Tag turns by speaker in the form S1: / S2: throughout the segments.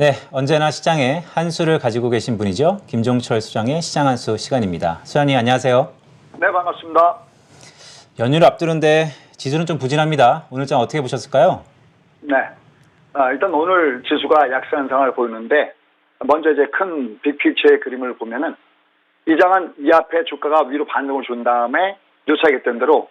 S1: 네, 언제나 시장에 한 수를 가지고 계신 분이죠. 김종철 수장의 시장 한 수 시간입니다. 수장님 안녕하세요.
S2: 네, 반갑습니다.
S1: 연휴를 앞두는데 지수는 좀 부진합니다. 오늘 장 어떻게 보셨을까요?
S2: 네. 아, 일단 오늘 지수가 약세 현상을 보이는데 먼저 이제 큰 빅피처의 그림을 보면은 이 장은 이 앞에 주가가 위로 반등을 준 다음에 유사했던 대로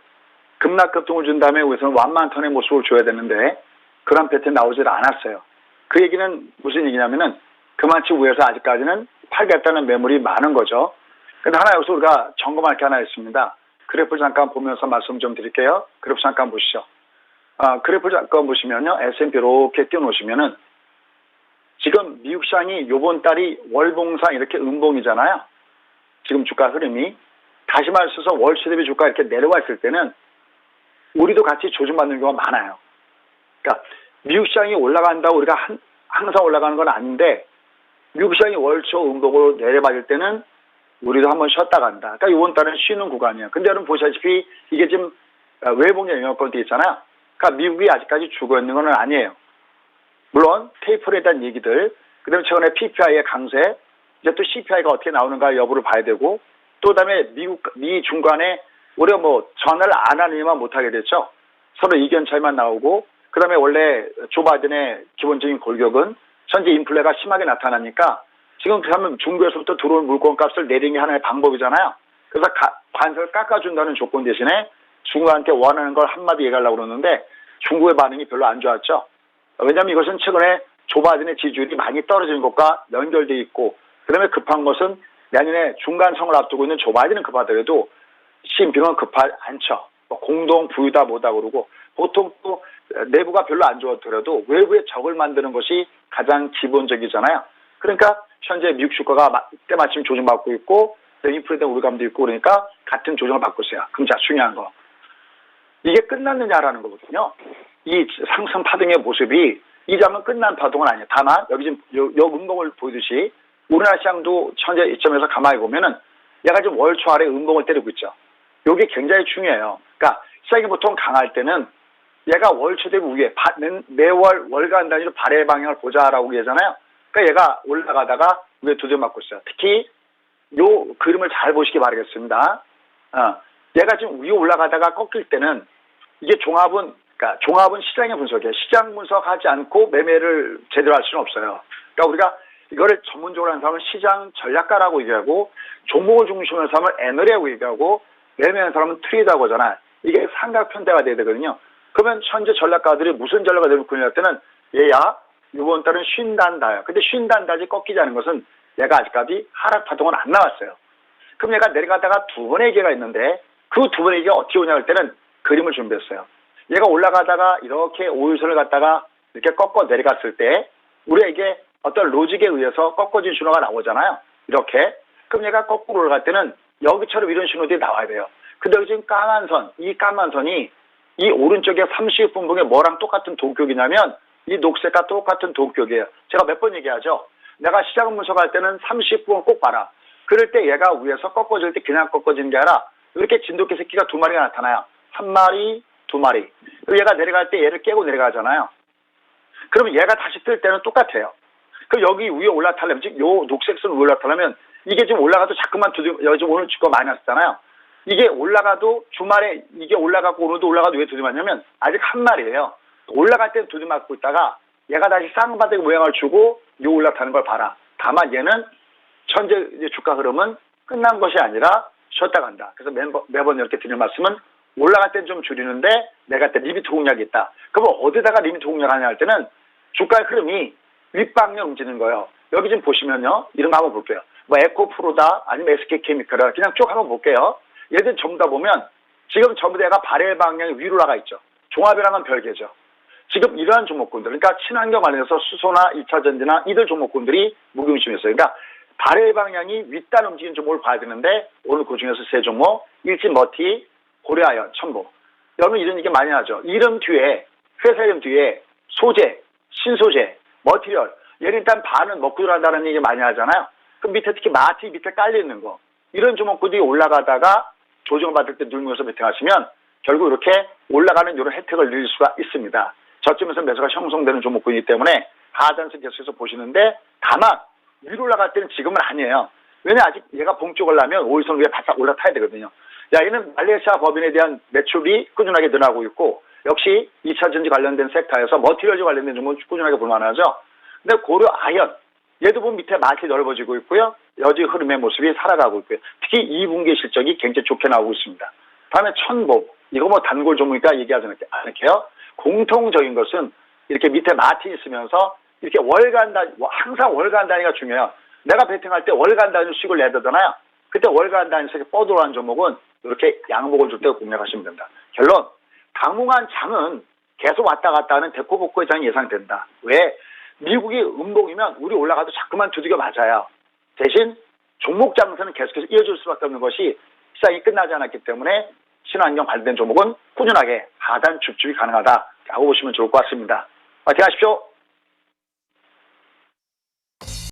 S2: 급락급등을 준 다음에 우선 완만턴의 모습을 줘야 되는데 그런 패턴이 나오질 않았어요. 그 얘기는 무슨 얘기냐면은 그만치 위에서 아직까지는 팔겠다는 매물이 많은 거죠. 근데 하나 여기서 우리가 점검할 게 하나 있습니다. 그래프 잠깐 보면서 말씀 좀 드릴게요. 그래프 잠깐 보시죠. 아, 그래프 잠깐 보시면요. S&P 이렇게 띄워놓으시면은 지금 미국 시장이 요번 달이 월봉상 이렇게 음봉이잖아요. 지금 주가 흐름이. 다시 말해서 월치 대비 주가 이렇게 내려와 있을 때는 우리도 같이 조정받는 경우가 많아요. 그러니까 미국 시장이 올라간다고 우리가 한- 항상 올라가는 건 아닌데 미국 시장이 월초 음봉으로 내려받을 때는 우리도 한번 쉬었다 간다. 그러니까 이번 달은 쉬는 구간이에요. 근데 여러분 보시다시피 이게 지금 아, 외봉의 영향권 돼 있잖아요. 그러니까 미국이 아직까지 죽어 있는 건 아니에요. 물론 테이프에 대한 얘기들, 그다음에 최근에 PPI의 강세, 이제 또 CPI가 어떻게 나오는가 여부를 봐야 되고, 또 그다음에 미국 미 중간에 우리가 뭐 전화를 안 하느니만 못하게 됐죠. 서로 의견 차이만 나오고, 그 다음에 원래 조 바이든의 기본적인 골격은 현재 인플레가 심하게 나타나니까 지금 그러면 중국에서부터 들어온 물건값을 내리는 게 하나의 방법이잖아요. 그래서 가- 관세를 깎아준다는 조건 대신에 중국한테 원하는 걸 한마디 얘기하려고 그러는데 중국의 반응이 별로 안 좋았죠. 왜냐하면 이것은 최근에 조 바이든의 지지율이 많이 떨어지는 것과 연결돼 있고 그다음에 급한 것은 내년에 중간성을 앞두고 있는 조 바이든은 급하더라도 시진핑은 급하지 않죠. 뭐 공동 부유다 뭐다 그러고 보통 또 내부가 별로 안 좋더라도 외부에 적을 만드는 것이 가장 기본적이잖아요. 그러니까 현재 미국 주가가 마- 때마침 조정받고 있고 인플레이션 우려감도 있고 그러니까 같은 조정을 받고 있어요. 그럼 자 중요한 거 이게 끝났느냐라는 거거든요. 이 상승 파동의 모습이 이 장은 끝난 파동은 아니에요. 다만 여기 지금 요, 요 음봉을 보듯이 우리나라 시장도 현재 이점에서 가만히 보면은 얘가 지금 월초 아래 음봉을 때리고 있죠. 요게 굉장히 중요해요. 그러니까 시장이 보통 강할 때는 얘가 월초 대비 위에 바- 매- 매월 월간 단위로 발의 방향을 보자라고 얘기하잖아요. 그러니까 얘가 올라가다가 위에 두드려 맞고 있어요. 특히 요 그림을 잘 보시기 바라겠습니다. 어, 얘가 지금 위에 올라가다가 꺾일 때는 이게 종합은 그러니까 종합은 시장의 분석이에요. 시장 분석하지 않고 매매를 제대로 할 수는 없어요. 그러니까 우리가 이거를 전문적으로 하는 사람은 시장 전략가라고 얘기하고 종목을 중심으로 하는 사람은 애널이라고 얘기하고 매매하는 사람은 트레이더라고 하잖아요. 이게 삼각편대가 돼야 되거든요. 그러면 현재 전략가들이 무슨 전략을 들고 있냐 할 때는 얘야 이번 달은 쉰단다요. 근데 쉰단다지 않은 것은 얘가 아직까지 하락 파동은 안 나왔어요. 그럼 얘가 내려가다가 두 번의 기회가 있는데 그 두 번의 기회가 어떻게 오냐 할 때는 그림을 준비했어요. 얘가 올라가다가 이렇게 오일선을 갖다가 이렇게 꺾어 내려갔을 때 우리에게 어떤 로직에 의해서 꺾어진 신호가 나오잖아요. 이렇게. 그럼 얘가 거꾸로 올라갈 때는 여기처럼 이런 신호들이 나와야 돼요. 근데 여기 지금 까만 선, 이 까만 선이 이 오른쪽에 30분봉에 뭐랑 똑같은 동격이냐면 이 녹색과 똑같은 동격이에요. 제가 몇 번 얘기하죠. 내가 시장 분석할 때는 30분 꼭 봐라. 그럴 때 얘가 위에서 꺾어질 때 그냥 꺾어지는 게 아니라 이렇게 진돗개 새끼가 두 마리가 나타나요. 한 마리, 두 마리. 그리고 얘가 내려갈 때 얘를 깨고 내려가잖아요. 그러면 얘가 다시 뜰 때는 똑같아요. 그럼 여기 위에 올라타려면, 즉, 요 녹색선 위에 올라타려면, 이게 지금 올라가도 자꾸만 두드, 여기 오늘 주가 많이 났잖아요. 이게 올라가도 주말에 이게 올라가고 오늘도 올라가도 왜 두드맞냐면, 아직 한 마리예요. 올라갈 때 두드맞고 있다가, 얘가 다시 쌍바닥 모양을 주고, 요 올라타는 걸 봐라. 다만 얘는, 현재 주가 흐름은 끝난 것이 아니라 쉬었다 간다. 그래서 매번, 매번 이렇게 드리는 말씀은, 올라갈 땐 좀 줄이는데, 내가 때 리미트 공략이 있다. 그러면 어디다가 리미트 공략하냐 할 때는, 주가의 흐름이 윗방향 움직이는 거예요. 여기 지금 보시면요. 이런 거 한번 볼게요. 뭐 에코프로다 아니면 SK케미칼이다 그냥 쭉 한번 볼게요. 얘들 전부 다 보면 지금 전부 다 얘가 발해 방향이 위로 나가 있죠. 종합이랑은 별개죠. 지금 이러한 종목군들, 그러니까 친환경 관련해서 수소나 2차 전지나 이들 종목군들이 무게중심이었어요. 그러니까 발해 방향이 윗단 움직이는 종목을 봐야 되는데 오늘 그 중에서 세 종목, 일진 머티, 고려아연, 첨보. 여러분 이런 얘기 많이 하죠. 이름 뒤에 회사 이름 뒤에 소재, 신소재, 머티리얼. 얘는 일단 반은 먹고 들어간다는 얘기 많이 하잖아요. 그럼 밑에 특히 마티 밑에 깔려 있는 거. 이런 종목군들이 올라가다가 조정을 받을 때 눌면서 베팅하시면 결국 이렇게 올라가는 이런 혜택을 누릴 수가 있습니다. 저점에서 매수가 형성되는 종목군이기 때문에 하단선 계속해서 보시는데 다만 위로 올라갈 때는 지금은 아니에요. 왜냐 아직 얘가 봉쪽을 나면 5일선 위에 바싹 올라타야 되거든요. 야, 이는 말레이시아 법인에 대한 매출이 꾸준하게 늘어나고 있고 역시 2차 전지 관련된 섹터에서 머티리얼즈 관련된 종목은 꾸준하게 볼만하죠. 근데 고려 아연 얘도 보면 밑에 마켓이 넓어지고 있고요. 여지 흐름의 모습이 살아가고 있고요. 특히 2분기 실적이 굉장히 좋게 나오고 있습니다. 다음에 천복 이거 뭐 단골 종목이니까 얘기하지 않을게- 않을게요. 공통적인 것은 이렇게 밑에 마티 있으면서 이렇게 월간 단 항상 월간 단위가 중요해요. 내가 베팅할 때 월간 단위 수익을 내더잖아요. 그때 월간 단위에서 뻗어간 종목은 이렇게 양복을 줄 때 공략하시면 된다. 결론 당분간 장은 계속 왔다 갔다 하는 데코복고의 장이 예상된다. 왜? 미국이 음봉이면 우리 올라가도 자꾸만 두들겨 맞아요. 대신 종목 장세는 계속해서 이어질 수밖에 없는 것이 시장이 끝나지 않았기 때문에 신환경 관련된 종목은 꾸준하게 하단 줍줍이 가능하다라고 보시면 좋을 것 같습니다. 파이팅 하십시오.